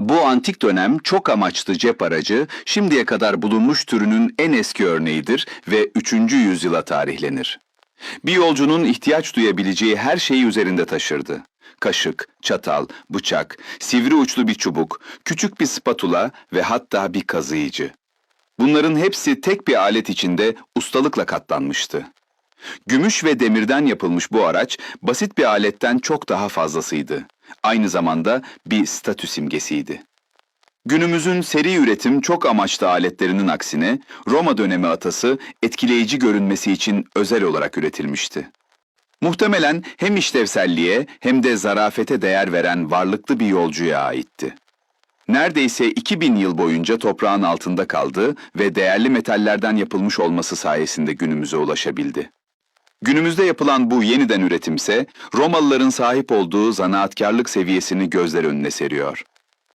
Bu antik dönem çok amaçlı cep aracı şimdiye kadar bulunmuş türünün en eski örneğidir ve 3. yüzyıla tarihlenir. Bir yolcunun ihtiyaç duyabileceği her şeyi üzerinde taşırdı. Kaşık, çatal, bıçak, sivri uçlu bir çubuk, küçük bir spatula ve hatta bir kazıyıcı. Bunların hepsi tek bir alet içinde ustalıkla katlanmıştı. Gümüş ve demirden yapılmış bu araç basit bir aletten çok daha fazlasıydı. Aynı zamanda bir statü simgesiydi. Günümüzün seri üretim çok amaçlı aletlerinin aksine Roma dönemi atası etkileyici görünmesi için özel olarak üretilmişti. Muhtemelen hem işlevselliğe hem de zarafete değer veren varlıklı bir yolcuya aitti. Neredeyse 2000 yıl boyunca toprağın altında kaldı ve değerli metallerden yapılmış olması sayesinde günümüze ulaşabildi. Günümüzde yapılan bu yeniden üretimse Romalıların sahip olduğu zanaatkarlık seviyesini gözler önüne seriyor.